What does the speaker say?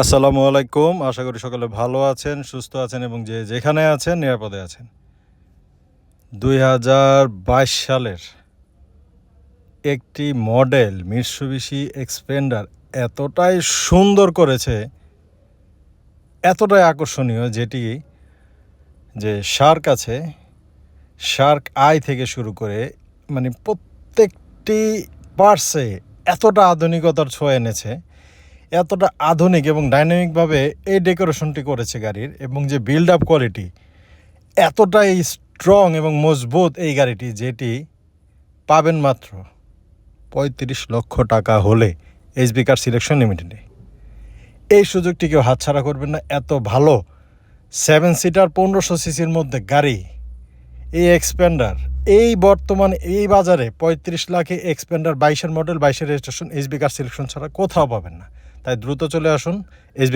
আসসালামু আলাইকুম। আশা করি সকলে ভালো আছেন, সুস্থ আছেন এবং যে যেখানে আছেন নিরাপদে আছেন। দুই হাজার বাইশ সালের একটি মডেল মিটসুবিশি এক্সপেন্ডার এতটাই সুন্দর করেছে, এতটাই আকর্ষণীয় যেটি যে শার্ক আছে, শার্ক আই থেকে শুরু করে মানে প্রত্যেকটি পার্সে এতটা আধুনিকতার ছোঁয়া এনেছে। এতটা আধুনিক এবং ডাইনামিকভাবে এই ডেকোরেশনটি করেছে গাড়ির এবং যে বিল্ড আপ কোয়ালিটি এতটাই স্ট্রং এবং মজবুত এই গাড়িটি যেটি পাবেন মাত্র পঁয়ত্রিশ লক্ষ টাকা হলে এইচবি কার সিলেকশন লিমিটেডে এই সুযোগটি কেউ হাতছাড়া করবেন না, এত ভালো সেভেন সিটার পনেরোশো সিসির মধ্যে গাড়ি, এই এক্সপেন্ডার এই বর্তমান এই বাজারে পঁয়ত্রিশ লাখে এক্সপেন্ডার বাইশের মডেল বাইশের রেজিস্ট্রেশন এসবি কার সিলেকশন ছাড়া কোথাও পাবেন না। তাই দ্রুত চলে আসুন এইচবি